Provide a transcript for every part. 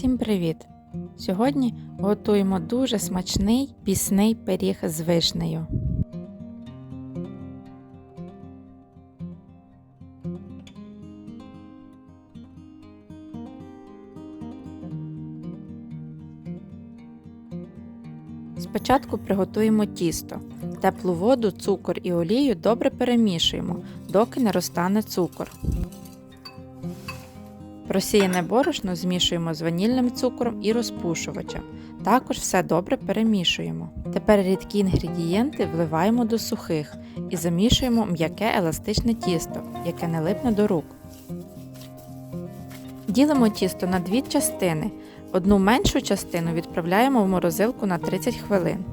Всім привіт! Сьогодні готуємо дуже смачний пісний пиріг з вишнею. Спочатку приготуємо тісто. Теплу воду, цукор і олію добре перемішуємо, доки не розтане цукор. Просіяне борошно змішуємо з ванільним цукром і розпушувачем. Також все добре перемішуємо. Тепер рідкі інгредієнти вливаємо до сухих і замішуємо м'яке еластичне тісто, яке не липне до рук. Ділимо тісто на дві частини. Одну меншу частину відправляємо в морозилку на 30 хвилин.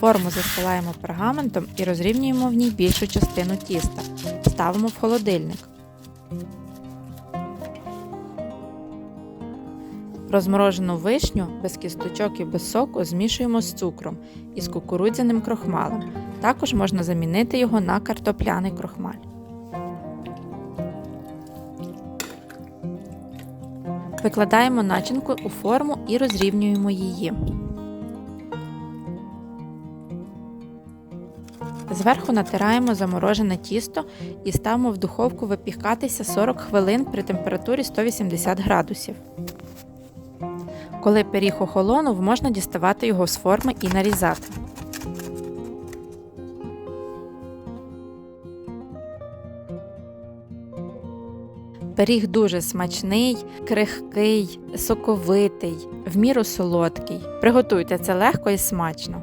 Форму застилаємо пергаментом і розрівнюємо в ній більшу частину тіста. Ставимо в холодильник. Розморожену вишню без кісточок і без соку змішуємо з цукром і з кукурудзяним крохмалем. Також можна замінити його на картопляний крохмаль. Викладаємо начинку у форму і розрівнюємо її. Зверху натираємо заморожене тісто і ставимо в духовку випікатися 40 хвилин при температурі 180 градусів. Коли пиріг охолонув, можна діставати його з форми і нарізати. Пиріг дуже смачний, крихкий, соковитий, в міру солодкий. Приготуйте це легко і смачно.